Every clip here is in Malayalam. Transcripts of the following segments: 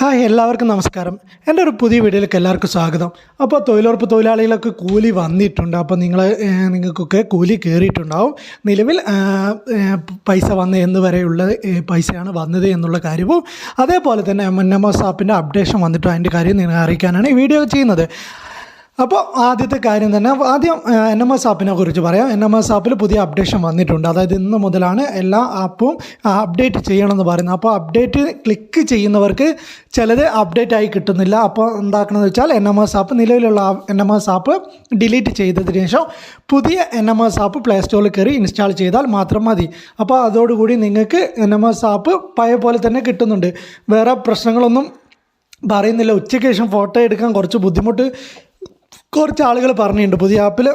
ഹായ് എല്ലാവർക്കും നമസ്കാരം. എന്റെ ഒരു പുതിയ വീഡിയോയിലേക്ക് എല്ലാവർക്കും സ്വാഗതം. അപ്പോൾ തൊഴിലുറപ്പ് തൊഴിലാളികളൊക്കെ കൂലി വന്നിട്ടുണ്ട്. അപ്പോൾ നിങ്ങൾ നിങ്ങൾക്കൊക്കെ കൂലി കയറിയിട്ടുണ്ടാവും. നിലവിൽ പൈസ വന്ന് എന്ന് വരെയുള്ള പൈസയാണ് വന്നത് എന്നുള്ള കാര്യവും അതേപോലെ തന്നെ എൻ എം എസ് ആപ്പിന്റെ അപ്ഡേഷൻ വന്നിട്ടും അതിന്റെ കാര്യം നിങ്ങളെ അറിയിക്കാനാണ് ഈ വീഡിയോ ചെയ്യുന്നത്. അപ്പോൾ ആദ്യത്തെ കാര്യം തന്നെ ആദ്യം എൻ എം എസ് ആപ്പിനെ കുറിച്ച് പറയാം. എൻ എം എസ് ആപ്പിൽ പുതിയ അപ്ഡേഷൻ വന്നിട്ടുണ്ട്. അതായത് ഇന്ന് മുതലാണ് എല്ലാ ആപ്പും അപ്ഡേറ്റ് ചെയ്യണമെന്ന് പറയുന്നത്. അപ്പോൾ അപ്ഡേറ്റ് ക്ലിക്ക് ചെയ്യുന്നവർക്ക് ചിലത് അപ്ഡേറ്റ് ആയി കിട്ടുന്നില്ല. അപ്പോൾ എന്താക്കണമെന്ന് വെച്ചാൽ എൻ എം എസ് ആപ്പ് നിലവിലുള്ള N M S app delete ചെയ്തതിന് ശേഷം പുതിയ N M S app play സ്റ്റോറിൽ കയറി ഇൻസ്റ്റാൾ ചെയ്താൽ മാത്രം മതി. അപ്പോൾ അതോടുകൂടി നിങ്ങൾക്ക് എൻ എം എസ് ആപ്പ് പഴയ പോലെ തന്നെ കിട്ടുന്നുണ്ട്. വേറെ പ്രശ്നങ്ങളൊന്നും പറയുന്നില്ല. ഉച്ചയ്ക്ക് ശേഷം ഫോട്ടോ എടുക്കാൻ കുറച്ച് ബുദ്ധിമുട്ട് കുറച്ച് ആളുകൾ പറഞ്ഞിട്ടുണ്ട്. പുതിയ ആപ്പിൽ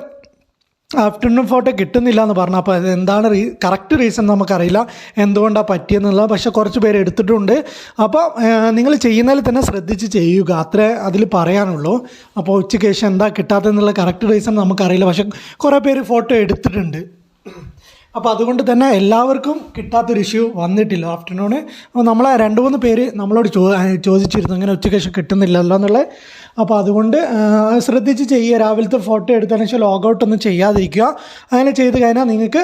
ആഫ്റ്റർനൂൺ ഫോട്ടോ കിട്ടുന്നില്ല എന്ന് പറഞ്ഞു. അപ്പോൾ എന്താണ് റീ കറക്റ്റ് റീസൺ നമുക്കറിയില്ല. എന്തുകൊണ്ടാണ് പറ്റിയെന്നുള്ളത്. പക്ഷേ കുറച്ച് പേര് എടുത്തിട്ടുണ്ട്. അപ്പോൾ നിങ്ങൾ ചെയ്യുന്നതിൽ തന്നെ ശ്രദ്ധിച്ച് ചെയ്യുക. അത്രേ അതിൽ പറയാനുള്ളൂ. അപ്പോൾ ഉച്ചയ്ക്ക് ശേഷം എന്താ കിട്ടാത്തതെന്നുള്ള കറക്റ്റ് റീസൺ നമുക്കറിയില്ല. പക്ഷേ കുറേ പേര് ഫോട്ടോ എടുത്തിട്ടുണ്ട്. അപ്പോൾ അതുകൊണ്ട് തന്നെ എല്ലാവർക്കും കിട്ടാത്തൊരു ഇഷ്യൂ വന്നിട്ടില്ല ആഫ്റ്റർനൂണ് അപ്പോൾ നമ്മളെ രണ്ട് മൂന്ന് പേര് നമ്മളോട് ചോ ചോദിച്ചിരുന്നു. ഇങ്ങനെ ഉച്ചയ്ക്ക് ശേഷം കിട്ടുന്നില്ലല്ലോ എന്നുള്ളത് അപ്പോൾ അതുകൊണ്ട് ശ്രദ്ധിച്ച് ചെയ്യുക. രാവിലത്തെ ഫോട്ടോ എടുത്തതിന് ശേഷം ലോഗൗട്ട് ഒന്നും ചെയ്യാതിരിക്കുക. അങ്ങനെ ചെയ്ത് കഴിഞ്ഞാൽ നിങ്ങൾക്ക്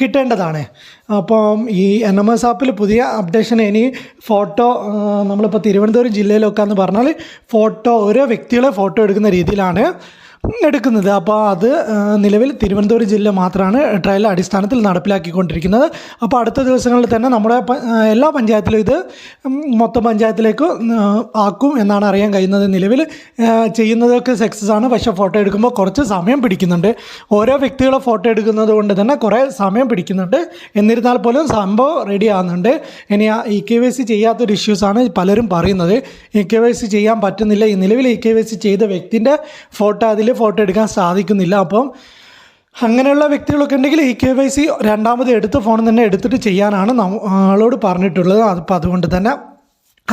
കിട്ടേണ്ടതാണ്. അപ്പം ഈ എൻ എം എസ് ആപ്പിൽ പുതിയ അപ്ഡേഷൻ ഇനി ഫോട്ടോ നമ്മളിപ്പോൾ തിരുവനന്തപുരം ജില്ലയിലൊക്കെ എന്ന് പറഞ്ഞാൽ ഫോട്ടോ ഓരോ വ്യക്തികളെ ഫോട്ടോ എടുക്കുന്ന രീതിയിലാണ്. എടുക്കുന്നത് അപ്പോൾ അത് നിലവിൽ തിരുവനന്തപുരം ജില്ല മാത്രമാണ് ട്രയൽ അടിസ്ഥാനത്തിൽ നടപ്പിലാക്കിക്കൊണ്ടിരിക്കുന്നത്. അപ്പോൾ അടുത്ത ദിവസങ്ങളിൽ തന്നെ നമ്മുടെ എല്ലാ പഞ്ചായത്തിലും ഇത് മൊത്തം പഞ്ചായത്തിലേക്ക് ആക്കും എന്നാണ് അറിയാൻ കഴിയുന്നത്. നിലവിൽ ചെയ്യുന്നതൊക്കെ സക്സസ് ആണ്. പക്ഷേ ഫോട്ടോ എടുക്കുമ്പോൾ കുറച്ച് സമയം പിടിക്കുന്നുണ്ട്. ഓരോ വ്യക്തികളെ ഫോട്ടോ എടുക്കുന്നത് കൊണ്ട് തന്നെ കുറേ സമയം പിടിക്കുന്നുണ്ട്. എന്നിരുന്നാൽ പോലും സംഭവം റെഡി ആകുന്നുണ്ട് ഇനി ഇ കെ വൈ സി ചെയ്യാത്തൊരു ഇഷ്യൂസാണ് പലരും പറയുന്നത്. ഇ കെ വൈ സി ചെയ്യാൻ പറ്റുന്നില്ല. ഈ നിലവിൽ ഇ കെ വൈ സി ചെയ്ത വ്യക്തിന്റെ ഫോട്ടോ അതിൽ ഫോട്ടോ എടുക്കാൻ സാധിക്കുന്നില്ല. അപ്പം അങ്ങനെയുള്ള വ്യക്തികളൊക്കെ ഉണ്ടെങ്കിൽ ഇ കെ വൈ സി രണ്ടാമത് എടുത്ത ഫോൺ തന്നെ എടുത്തിട്ട് ചെയ്യാനാണ് നമ്മളോട് പറഞ്ഞിട്ടുള്ളത്. അതിപ്പോൾ അതുകൊണ്ട് തന്നെ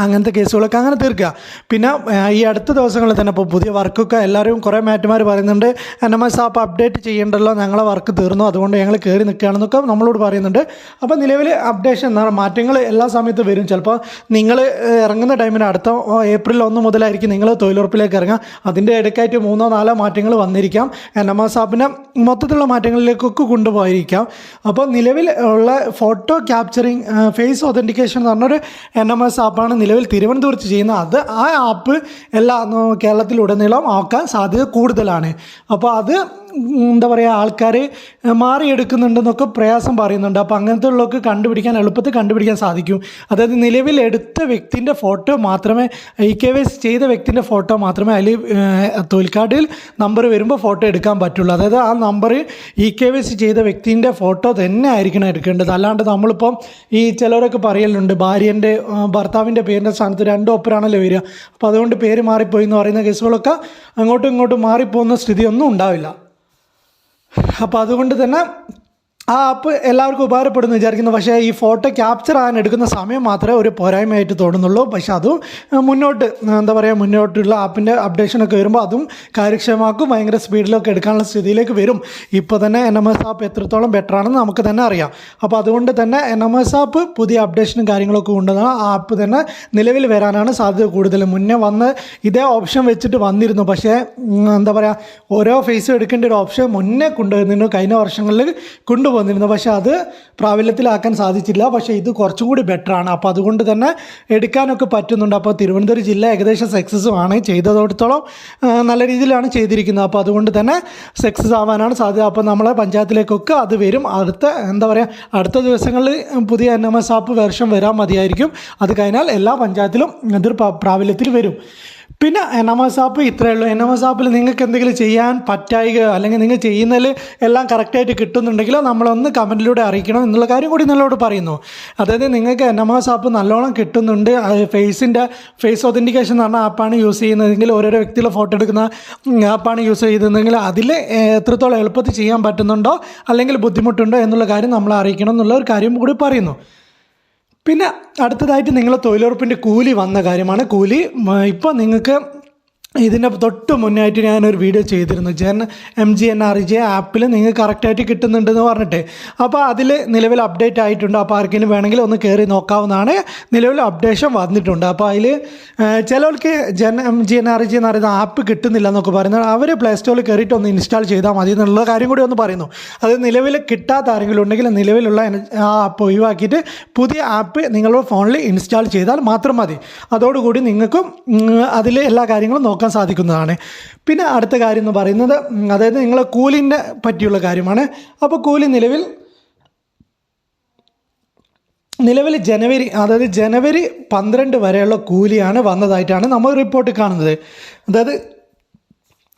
അങ്ങനത്തെ കേസുകളൊക്കെ അങ്ങനെ തീർക്കുക. പിന്നെ ഈ അടുത്ത ദിവസങ്ങളിൽ തന്നെ ഇപ്പോൾ പുതിയ വർക്കൊക്കെ എല്ലാവരും കുറേ മാറ്റുമാർ പറയുന്നുണ്ട് N M S app update ചെയ്യേണ്ടല്ലോ ഞങ്ങളെ വർക്ക് തീർന്നു അതുകൊണ്ട് ഞങ്ങൾ കയറി നിൽക്കുകയാണെന്നൊക്കെ നമ്മളോട് പറയുന്നുണ്ട്. അപ്പോൾ നിലവിൽ അപ്ഡേഷൻ എന്താണ് മാറ്റങ്ങൾ എല്ലാ സമയത്തും വരും. ചിലപ്പോൾ നിങ്ങൾ ഇറങ്ങുന്ന ടൈമിന് അടുത്ത ഏപ്രിൽ ഒന്ന് മുതലായിരിക്കും നിങ്ങൾ തൊഴിലുറപ്പിലേക്ക് ഇറങ്ങുക. അതിന്റെ ഇടയ്ക്കായിട്ട് മൂന്നോ നാലോ മാറ്റങ്ങൾ വന്നിരിക്കാം. എൻ എം എസ് ആപ്പിനെ മൊത്തത്തിലുള്ള മാറ്റങ്ങളിലേക്കൊക്കെ കൊണ്ടുപോയിരിക്കാം. അപ്പോൾ നിലവിൽ ഉള്ള ഫോട്ടോ ക്യാപ്ചറിങ് ഫേസ് ഒതന്റിക്കേഷൻ എന്ന് പറഞ്ഞൊരു എൻ എം എസ് ആപ്പാണ് നിലവിൽ തിരുവനന്തപുരത്ത് ചെയ്യുന്ന അത് ആ ആപ്പ് എല്ലാ കേരളത്തിലുടനീളം ആക്കാൻ സാധ്യത കൂടുതലാണ്. അപ്പോൾ അത് എന്താ പറയുക ആൾക്കാർ മാറിയെടുക്കുന്നുണ്ടെന്നൊക്കെ പ്രയാസം പറയുന്നുണ്ട്. അപ്പോൾ അങ്ങനത്തെ ഉള്ളതൊക്കെ കണ്ടുപിടിക്കാൻ എളുപ്പത്തിൽ കണ്ടുപിടിക്കാൻ സാധിക്കും. അതായത് നിലവിൽ എടുത്ത വ്യക്തിന്റെ ഫോട്ടോ മാത്രമേ ഇ കെ വൈ ചെയ്ത വ്യക്തിന്റെ ഫോട്ടോ മാത്രമേ അതിൽ തൊഴിൽക്കാർഡിൽ നമ്പർ വരുമ്പോൾ ഫോട്ടോ എടുക്കാൻ പറ്റുള്ളൂ. അതായത് ആ നമ്പർ ഇ കെ വൈ ചെയ്ത വ്യക്തിന്റെ ഫോട്ടോ തന്നെ ആയിരിക്കണം എടുക്കേണ്ടത്. അല്ലാണ്ട് നമ്മളിപ്പം ഈ ചിലരൊക്കെ പറയലുണ്ട് ഭാര്യന്റെ ഭർത്താവിന്റെ പേരിന്റെ സ്ഥാനത്ത് രണ്ട് ഒപ്പരാണല്ലോ വരിക. അപ്പോൾ അതുകൊണ്ട് പേര് മാറിപ്പോയി എന്ന് പറയുന്ന കേസുകളൊക്കെ അങ്ങോട്ടും ഇങ്ങോട്ടും മാറിപ്പോകുന്ന സ്ഥിതിയൊന്നും ഉണ്ടാവില്ല. അപ്പോൾ അതുകൊണ്ട് തന്നെ ആ ആപ്പ് എല്ലാവർക്കും ഉപകാരപ്പെടുന്നു വിചാരിക്കുന്നു. പക്ഷേ ഈ ഫോട്ടോ ക്യാപ്ചർ ആകാൻ എടുക്കുന്ന സമയം മാത്രമേ ഒരു പോരായ്മയായിട്ട് തോന്നുന്നുള്ളൂ. പക്ഷേ അതും മുന്നോട്ട് എന്താ പറയുക മുന്നോട്ടുള്ള ആപ്പിന്റെ അപ്ഡേഷനൊക്കെ വരുമ്പോൾ അതും കാര്യക്ഷമമാക്കും ഭയങ്കര സ്പീഡിലൊക്കെ എടുക്കാനുള്ള സ്ഥിതിയിലേക്ക് വരും. ഇപ്പോൾ തന്നെ എൻ എം എസ് ആപ്പ് എത്രത്തോളം ബെറ്റർ ആണെന്ന് നമുക്ക് തന്നെ അറിയാം. അപ്പോൾ അതുകൊണ്ട് തന്നെ എൻ എം എസ് ആപ്പ് പുതിയ അപ്ഡേഷനും കാര്യങ്ങളൊക്കെ കൊണ്ടുവന്ന ആ ആപ്പ് തന്നെ നിലവിൽ വരാനാണ് സാധ്യത കൂടുതൽ. മുന്നേ വന്ന് ഇതേ ഓപ്ഷൻ വെച്ചിട്ട് വന്നിരുന്നു. പക്ഷേ എന്താ പറയുക ഓരോ ഫേസും എടുക്കേണ്ട ഒരു ഓപ്ഷൻ മുന്നേ കൊണ്ടുവന്നിരുന്നു കഴിഞ്ഞ വർഷങ്ങളിൽ കൊണ്ടുവന്നിരുന്നു പക്ഷേ അത് പ്രാബല്യത്തിലാക്കാൻ സാധിച്ചില്ല. പക്ഷേ ഇത് കുറച്ചും കൂടി ബെറ്റർ ആണ്. അപ്പോൾ അതുകൊണ്ട് തന്നെ എടുക്കാനൊക്കെ പറ്റുന്നുണ്ട്. അപ്പോൾ തിരുവനന്തപുരം ജില്ല ഏകദേശം സക്സസും ആണ് ചെയ്തതോടത്തോളം നല്ല രീതിയിലാണ് ചെയ്തിരിക്കുന്നത്. അപ്പോൾ അതുകൊണ്ട് തന്നെ സക്സസ് ആവാനാണ് സാധ്യത. അപ്പോൾ നമ്മളെ പഞ്ചായത്തിലേക്കൊക്കെ അത് വരും. അടുത്ത എന്താ പറയുക അടുത്ത ദിവസങ്ങളിൽ പുതിയ N M S app version വരാൻ മതിയായിരിക്കും. അത് കഴിഞ്ഞാൽ എല്ലാ പഞ്ചായത്തിലും ഇതൊരു പ്രാബല്യത്തിൽ വരും. പിന്നെ എനമസ് ആപ്പ് ഇത്രയേ ഉള്ളൂ. എനമസ് ആപ്പിൽ നിങ്ങൾക്ക് എന്തെങ്കിലും ചെയ്യാൻ പറ്റായികയോ അല്ലെങ്കിൽ നിങ്ങൾ ചെയ്യുന്നതിൽ എല്ലാം കറക്റ്റായിട്ട് കിട്ടുന്നുണ്ടെങ്കിലോ നമ്മളൊന്ന് കമന്റിലൂടെ അറിയിക്കണം എന്നുള്ള കാര്യം കൂടി നിങ്ങളോട് പറയുന്നു. അതായത് നിങ്ങൾക്ക് എനമസ് ആപ്പ് നല്ലോണം കിട്ടുന്നുണ്ട്. ഫേസിന്റെ ഫേസ് ഒതന്റിക്കേഷൻ എന്ന് പറഞ്ഞ ആപ്പാണ് യൂസ് ചെയ്യുന്നതെങ്കിൽ ഓരോരോ വ്യക്തികളെ ഫോട്ടോ എടുക്കുന്ന ആപ്പാണ് യൂസ് ചെയ്തതെങ്കിൽ അതിൽ എത്രത്തോളം എളുപ്പത്തിൽ ചെയ്യാൻ പറ്റുന്നുണ്ടോ അല്ലെങ്കിൽ ബുദ്ധിമുട്ടുണ്ടോ എന്നുള്ള കാര്യം നമ്മളെ അറിയിക്കണം എന്നുള്ള ഒരു കാര്യം കൂടി പറയുന്നു. പിന്നെ അടുത്തതായിട്ട് നിങ്ങളെ തൊഴിലുറപ്പിന്റെ കൂലി വന്ന കാര്യമാണ്. കൂലി ഇപ്പോൾ നിങ്ങൾക്ക് ഇതിന്റെ തൊട്ട് മുന്നായിട്ട് ഞാനൊരു വീഡിയോ ചെയ്തിരുന്നു. Gen M G N R J ആപ്പിൽ നിങ്ങൾക്ക് കറക്റ്റായിട്ട് കിട്ടുന്നുണ്ടെന്ന് പറഞ്ഞിട്ട്. അപ്പോൾ അതിൽ നിലവിൽ അപ്ഡേറ്റ് ആയിട്ടുണ്ട്. അപ്പോൾ ആർക്കെങ്കിലും വേണമെങ്കിൽ ഒന്ന് കയറി നോക്കാവുന്നതാണ്. നിലവിൽ അപ്ഡേഷൻ വന്നിട്ടുണ്ട്. അപ്പോൾ അതിൽ ചിലവർക്ക് gen M G N R G എന്ന് പറയുന്ന ആപ്പ് കിട്ടുന്നില്ല എന്നൊക്കെ പറയുന്നത് അവർ പ്ലേ സ്റ്റോറിൽ കയറിയിട്ട് ഒന്ന് ഇൻസ്റ്റാൾ ചെയ്താൽ മതി എന്നുള്ള കാര്യം കൂടി ഒന്ന് പറയുന്നു. അത് നിലവിൽ കിട്ടാത്ത ആരെങ്കിലും ഉണ്ടെങ്കിൽ നിലവിലുള്ള ആ ആപ്പ് ഒഴിവാക്കിയിട്ട് പുതിയ ആപ്പ് നിങ്ങളുടെ ഫോണിൽ ഇൻസ്റ്റാൾ ചെയ്താൽ മാത്രം മതി. അതോടുകൂടി നിങ്ങൾക്കും അതിലെ എല്ലാ കാര്യങ്ങളും നോക്കാൻ സാധിക്കുന്നതാണ്. പിന്നെ അടുത്ത കാര്യം എന്ന് പറയുന്നത് അതായത് നിങ്ങൾ കൂലിന്റെ പറ്റിയുള്ള കാര്യമാണ്. അപ്പോൾ കൂലി നിലവിൽ നിലവിൽ ജനുവരി അതായത് ജനുവരി പന്ത്രണ്ട് വരെയുള്ള കൂലിയാണ് വന്നതായിട്ടാണ് നമ്മൾ റിപ്പോർട്ട് കാണുന്നത്. അതായത്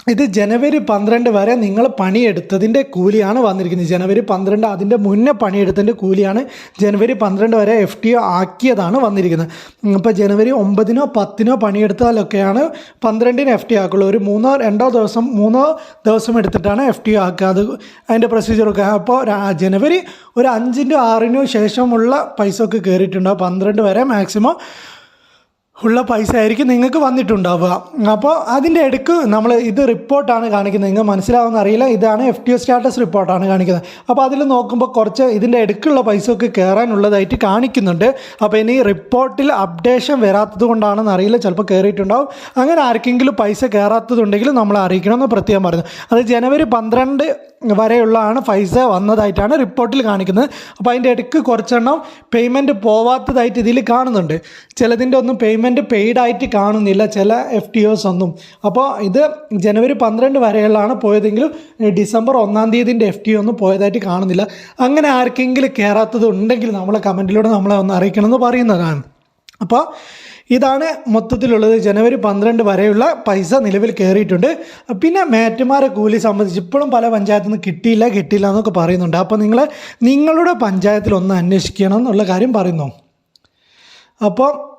ഇത് ജനുവരി പന്ത്രണ്ട് വരെ നിങ്ങൾ പണിയെടുത്തതിന്റെ കൂലിയാണ് വന്നിരിക്കുന്നത്. ജനുവരി പന്ത്രണ്ട് അതിന്റെ മുന്നേ പണിയെടുത്തതിന്റെ കൂലിയാണ് ജനുവരി പന്ത്രണ്ട് വരെ എഫ് ടി ഒ ആക്കിയതാണ് വന്നിരിക്കുന്നത്. ഇപ്പോൾ ജനുവരി ഒമ്പതിനോ പത്തിനോ പണിയെടുത്താലൊക്കെയാണ് പന്ത്രണ്ടിന് എഫ് ടി ആക്കുള്ളൂ. ഒരു മൂന്നോ രണ്ടോ ദിവസം മൂന്നോ ദിവസം എടുത്തിട്ടാണ് എഫ് ടി ആക്കുക. അത് അതിന്റെ പ്രൊസീജിയറൊക്കെ അപ്പോൾ ജനുവരി ഒരു അഞ്ചിന്റെ ആറിനോ ശേഷമുള്ള പൈസ ഒക്കെ കയറിയിട്ടുണ്ടാവും പന്ത്രണ്ട് വരെ മാക്സിമം ഉള്ള പൈസ ആയിരിക്കും നിങ്ങൾക്ക് വന്നിട്ടുണ്ടാവുക. അപ്പോൾ അതിന്റെ ഇടയ്ക്ക് നമ്മൾ ഇത് റിപ്പോർട്ടാണ് കാണിക്കുന്നത്. നിങ്ങൾ മനസ്സിലാവുന്ന അറിയില്ല. ഇതാണ് എഫ് ടി ഒ സ്റ്റാറ്റസ് റിപ്പോർട്ടാണ് കാണിക്കുന്നത്. അപ്പോൾ അതിൽ നോക്കുമ്പോൾ കുറച്ച് ഇതിന്റെ ഇടയ്ക്കുള്ള പൈസ ഒക്കെ കയറാനുള്ളതായിട്ട് കാണിക്കുന്നുണ്ട്. അപ്പോൾ ഇനി റിപ്പോർട്ടിൽ അപ്ഡേഷൻ വരാത്തത് കൊണ്ടാണെന്ന് അറിയില്ല. ചിലപ്പോൾ കയറിയിട്ടുണ്ടാവും. അങ്ങനെ ആർക്കെങ്കിലും പൈസ കയറാത്തതുണ്ടെങ്കിൽ നമ്മൾ അറിയിക്കണമെന്ന് പ്രത്യേകം പറഞ്ഞു അത് ജനുവരി പന്ത്രണ്ട് വരെയുള്ളതാണ് പൈസ വന്നതായിട്ടാണ് റിപ്പോർട്ടിൽ കാണിക്കുന്നത്. അപ്പോൾ അതിന്റെ ഇടയ്ക്ക് കുറച്ചെണ്ണം പേയ്മെന്റ് പോവാത്തതായിട്ട് ഇതിൽ കാണുന്നുണ്ട്. ചിലതിന്റെ ഒന്നും പേയ്മെന്റ് പെയ്ഡ് ആയിട്ട് കാണുന്നില്ല. ചില എഫ് ടി ഒസ് ഒന്നും. അപ്പോൾ ഇത് ജനുവരി പന്ത്രണ്ട് വരെയുള്ളതാണ് പോയതെങ്കിലും ഡിസംബർ ഒന്നാം തീയതിന്റെ എഫ് ടി ഒന്നും പോയതായിട്ട് കാണുന്നില്ല. അങ്ങനെ ആർക്കെങ്കിലും കയറാത്തത് ഉണ്ടെങ്കിൽ നമ്മളെ കമന്റിലൂടെ നമ്മളെ ഒന്ന് അറിയിക്കണമെന്ന് പറയുന്നതാണ്. അപ്പോൾ ഇതാണ് മൊത്തത്തിലുള്ളത്. ജനുവരി പന്ത്രണ്ട് വരെയുള്ള പൈസ നിലവിൽ കയറിയിട്ടുണ്ട് പിന്നെ മേറ്റുമാരെ കൂലി സംബന്ധിച്ച് ഇപ്പോഴും പല പഞ്ചായത്തിൽ നിന്ന് കിട്ടിയില്ല കിട്ടിയില്ല എന്നൊക്കെ പറയുന്നുണ്ട്. അപ്പോൾ നിങ്ങൾ നിങ്ങളുടെ പഞ്ചായത്തിൽ ഒന്ന് അന്വേഷിക്കണം എന്നുള്ള കാര്യം പറയുന്നു. അപ്പോൾ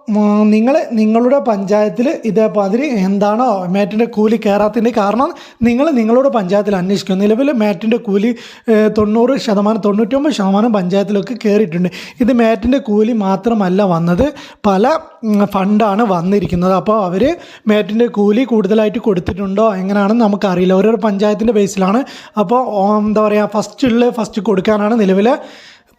നിങ്ങൾ നിങ്ങളുടെ പഞ്ചായത്തിൽ ഇതേമാതിരി എന്താണോ മാറ്റിന്റെ കൂലി കയറാത്തതിന്റെ കാരണം നിങ്ങൾ നിങ്ങളുടെ പഞ്ചായത്തിൽ അന്വേഷിക്കും. നിലവിൽ മാറ്റിന്റെ കൂലി തൊണ്ണൂറ് ശതമാനം തൊണ്ണൂറ്റൊമ്പത് ശതമാനം പഞ്ചായത്തിലൊക്കെ കയറിയിട്ടുണ്ട് ഇത് മാറ്റിന്റെ കൂലി മാത്രമല്ല വന്നത്. പല ഫണ്ടാണ് വന്നിരിക്കുന്നത്. അപ്പോൾ അവർ മാറ്റിന്റെ കൂലി കൂടുതലായിട്ട് കൊടുത്തിട്ടുണ്ടോ? എങ്ങനെയാണെന്ന് നമുക്കറിയില്ല. ഓരോരോ പഞ്ചായത്തിന്റെ ബേസിലാണ്. അപ്പോൾ എന്താ പറയുക ഫസ്റ്റ് ഉള്ള ഫസ്റ്റ് കൊടുക്കാനാണ് നിലവിലെ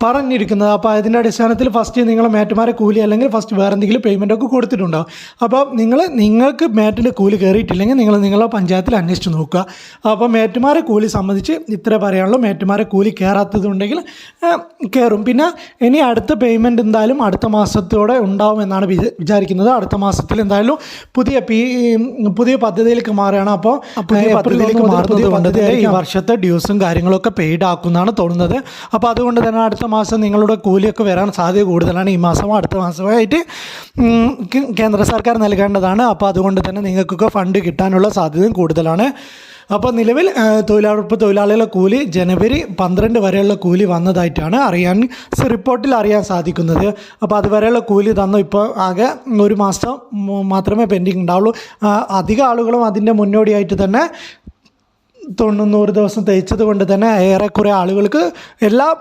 പറഞ്ഞിരിക്കുന്നത്. അപ്പോൾ അതിന്റെ അടിസ്ഥാനത്തിൽ ഫസ്റ്റ് നിങ്ങൾ മാറ്റുമാരെ കൂലി അല്ലെങ്കിൽ ഫസ്റ്റ് വേറെ എന്തെങ്കിലും പേയ്മെന്റ് ഒക്കെ കൊടുത്തിട്ടുണ്ടാവും അപ്പോൾ നിങ്ങൾ നിങ്ങൾക്ക് മാറ്റിന്റെ കൂലി കയറിയിട്ടില്ലെങ്കിൽ നിങ്ങൾ നിങ്ങളുടെ പഞ്ചായത്തിൽ അന്വേഷിച്ച് നോക്കുക. അപ്പോൾ മേറ്റുമാരെ കൂലി സംബന്ധിച്ച് ഇത്ര പറയാനുള്ളൂ. മേറ്റുമാരെ കൂലി കയറാത്തതുണ്ടെങ്കിൽ കയറും. പിന്നെ ഇനി അടുത്ത പേയ്മെന്റ് എന്തായാലും അടുത്ത മാസത്തോടെ ഉണ്ടാവും എന്നാണ് വിചാ- വിചാരിക്കുന്നത്. അടുത്ത മാസത്തിൽ എന്തായാലും പുതിയ പി പുതിയ പദ്ധതിയിലേക്ക് മാറുകയാണ്. അപ്പോൾ പദ്ധതിയിലേക്ക് മാറുന്നത് കൊണ്ട് ഈ വർഷത്തെ ഡ്യൂസും കാര്യങ്ങളൊക്കെ പെയ്ഡ് ആക്കുന്നതാണ് തോന്നുന്നത്. അപ്പോൾ അതുകൊണ്ട് തന്നെ അടുത്ത മാസം നിങ്ങളുടെ കൂലിയൊക്കെ വരാൻ സാധ്യത കൂടുതലാണ്. ഈ മാസമോ അടുത്ത മാസമായിട്ട് ആയിട്ട് കേന്ദ്ര സർക്കാർ നൽകേണ്ടതാണ്. അപ്പോൾ അതുകൊണ്ട് തന്നെ നിങ്ങൾക്കൊക്കെ ഫണ്ട് കിട്ടാനുള്ള സാധ്യതയും കൂടുതലാണ്. അപ്പോൾ നിലവിൽ തൊഴിലാളിപ്പ് തൊഴിലാളികളുടെ കൂലി ജനുവരി പന്ത്രണ്ട് വരെയുള്ള കൂലി വന്നതായിട്ടാണ് അറിയാൻ റിപ്പോർട്ടിൽ അറിയാൻ സാധിക്കുന്നത്. അപ്പോൾ അതുവരെയുള്ള കൂലി തന്നു. ഇപ്പോൾ ആകെ ഒരു മാസം മാത്രമേ പെൻഡിങ് ഉണ്ടാവുള്ളൂ. അധിക ആളുകളും അതിന്റെ മുന്നോടിയായിട്ട് തന്നെ തൊണ്ണൂറ് ദിവസം തേച്ചത് കൊണ്ട് തന്നെ ഏറെക്കുറെ ആളുകൾക്ക് എല്ലാ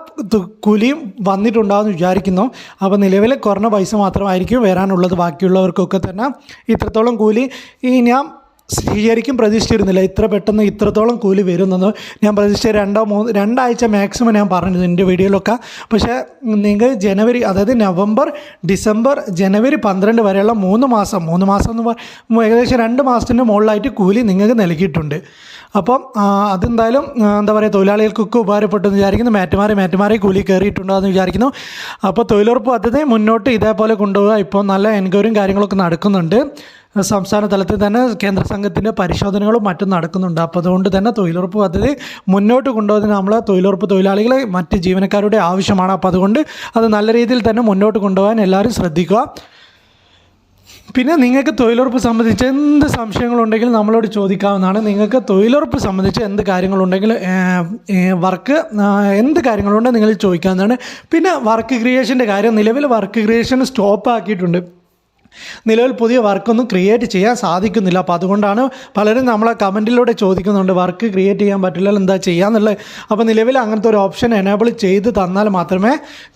കുലിയും വന്നിട്ടുണ്ടാകുമെന്ന് വിചാരിക്കുന്നു. അപ്പോൾ നിലവിൽ കുറഞ്ഞ പൈസ മാത്രമായിരിക്കും വരാനുള്ളത്. ബാക്കിയുള്ളവർക്കൊക്കെ തന്നെ ഇത്രത്തോളം കൂലി ഈ ഞാൻ ശരിക്കും പ്രതീക്ഷിച്ചിരുന്നില്ല. ഇത്ര പെട്ടെന്ന് ഇത്രത്തോളം കൂലി വരുന്നത്. ഞാൻ പ്രതീക്ഷിച്ച രണ്ടോ മൂന്ന് രണ്ടാഴ്ച മാക്സിമം ഞാൻ പറഞ്ഞത് എന്റെ വീഡിയോയിലൊക്കെ. പക്ഷേ നിങ്ങൾ ജനുവരി അതായത് നവംബർ ഡിസംബർ ജനുവരി പന്ത്രണ്ട് വരെയുള്ള മൂന്ന് മാസം മൂന്ന് മാസം എന്ന് ഏകദേശം രണ്ട് മാസത്തിന്റെ മുകളിലായിട്ട് കൂലി നിങ്ങൾക്ക് നൽകിയിട്ടുണ്ട്. അപ്പം അതെന്തായാലും എന്താ പറയുക തൊഴിലാളികൾക്കൊക്കെ ഉപകാരപ്പെട്ടു എന്ന് വിചാരിക്കുന്നു. മാറ്റുമാരെ മാറ്റുമാരെ കൂലി കയറിയിട്ടുണ്ടോ എന്ന് വിചാരിക്കുന്നു. അപ്പോൾ തൊഴിലുറപ്പ് പദ്ധതി മുന്നോട്ട് ഇതേപോലെ കൊണ്ടുപോകുക ഇപ്പോൾ നല്ല എൻക്വയറിയും കാര്യങ്ങളൊക്കെ നടക്കുന്നുണ്ട്. സംസ്ഥാന തലത്തിൽ തന്നെ കേന്ദ്ര സംഘത്തിന്റെ പരിശോധനകളും മറ്റും നടക്കുന്നുണ്ട്. അപ്പോൾ അതുകൊണ്ട് തന്നെ തൊഴിലുറപ്പ് പദ്ധതി മുന്നോട്ട് കൊണ്ടുപോകുന്നതിന് നമ്മൾ തൊഴിലുറപ്പ് തൊഴിലാളികളെ മറ്റ് ജീവനക്കാരുടെ ആവശ്യമാണ്. അപ്പോൾ അതുകൊണ്ട് അത് നല്ല രീതിയിൽ തന്നെ മുന്നോട്ട് കൊണ്ടുപോകാൻ എല്ലാവരും ശ്രദ്ധിക്കുക. പിന്നെ നിങ്ങൾക്ക് തൊഴിലുറപ്പ് സംബന്ധിച്ച് എന്ത് സംശയങ്ങളുണ്ടെങ്കിലും നമ്മളോട് ചോദിക്കാവുന്നതാണ്. നിങ്ങൾക്ക് തൊഴിലുറപ്പ് സംബന്ധിച്ച് എന്ത് കാര്യങ്ങളുണ്ടെങ്കിൽ വർക്ക് എന്ത് കാര്യങ്ങളുണ്ടെങ്കിൽ നിങ്ങൾ ചോദിക്കാവുന്നതാണ്. പിന്നെ വർക്ക് ക്രിയേഷന്റെ കാര്യം നിലവിൽ വർക്ക് ക്രിയേഷൻ സ്റ്റോപ്പ് ആക്കിയിട്ടുണ്ട് നിലവിൽ പുതിയ വർക്കൊന്നും ക്രിയേറ്റ് ചെയ്യാൻ സാധിക്കുന്നില്ല. അപ്പോൾ അതുകൊണ്ടാണ് പലരും നമ്മളെ കമന്റിലൂടെ ചോദിക്കുന്നുണ്ട് വർക്ക് ക്രിയേറ്റ് ചെയ്യാൻ പറ്റില്ലല്ലോ എന്താ ചെയ്യാന്നുള്ളത്? അപ്പോൾ നിലവിൽ അങ്ങനത്തെ ഒരു ഓപ്ഷൻ എനേബിൾ ചെയ്ത് തന്നാൽ മാത്രമേ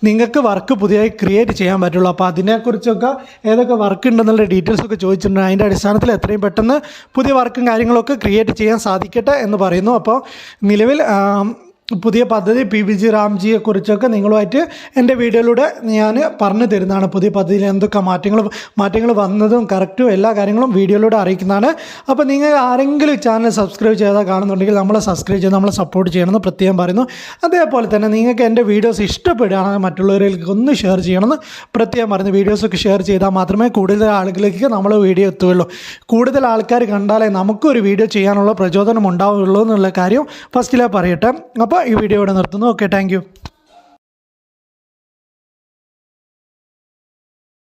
നിങ്ങൾക്ക് വർക്ക് പുതിയതായി ക്രിയേറ്റ് ചെയ്യാൻ പറ്റുള്ളൂ. അപ്പോൾ അതിനെക്കുറിച്ചൊക്കെ ഏതൊക്കെ വർക്ക് ഉണ്ടെന്നുള്ള ഡീറ്റെയിൽസ് ഒക്കെ ചോദിച്ചിട്ടുണ്ട്. അതിന്റെ അടിസ്ഥാനത്തിൽ എത്രയും പെട്ടെന്ന് പുതിയ വർക്കും കാര്യങ്ങളൊക്കെ ക്രിയേറ്റ് ചെയ്യാൻ സാധിക്കട്ടെ എന്ന് പറയുന്നു. അപ്പോൾ നിലവിൽ പുതിയ പദ്ധതി പി വി ജി റാംജിയെ കുറിച്ചൊക്കെ നിങ്ങളുമായിട്ട് എന്റെ വീഡിയോയിലൂടെ ഞാൻ പറഞ്ഞു തരുന്നതാണ്. പുതിയ പദ്ധതിയിൽ എന്തൊക്കെ മാറ്റങ്ങൾ മാറ്റങ്ങൾ വന്നതും കറക്റ്റും എല്ലാ കാര്യങ്ങളും വീഡിയോയിലൂടെ അറിയിക്കുന്നതാണ്. അപ്പോൾ നിങ്ങൾ ആരെങ്കിലും ചാനൽ സബ്സ്ക്രൈബ് ചെയ്താൽ കാണുന്നുണ്ടെങ്കിൽ നമ്മളെ സബ്സ്ക്രൈബ് ചെയ്ത് നമ്മളെ സപ്പോർട്ട് ചെയ്യണമെന്ന് പ്രത്യേകം പറയുന്നു. അതേപോലെ തന്നെ നിങ്ങൾക്ക് എന്റെ വീഡിയോസ് ഇഷ്ടപ്പെടുകയാണെങ്കിൽ മറ്റുള്ളവരിലേക്ക് ഒന്ന് ഷെയർ ചെയ്യണമെന്ന് പ്രത്യേകം പറയുന്നു. വീഡിയോസൊക്കെ ഷെയർ ചെയ്താൽ മാത്രമേ കൂടുതൽ ആളുകളിലേക്ക് നമ്മൾ വീഡിയോ എത്തുകയുള്ളൂ. കൂടുതൽ ആൾക്കാർ കണ്ടാലേ നമുക്കൊരു വീഡിയോ ചെയ്യാനുള്ള പ്രചോദനം ഉണ്ടാവുകയുള്ളൂ എന്നുള്ള കാര്യം ഫസ്റ്റിലേ പറയട്ടെ. അപ്പോൾ ഈ വീഡിയോ ഇവിടെ നിർത്തുന്നു. Okay thank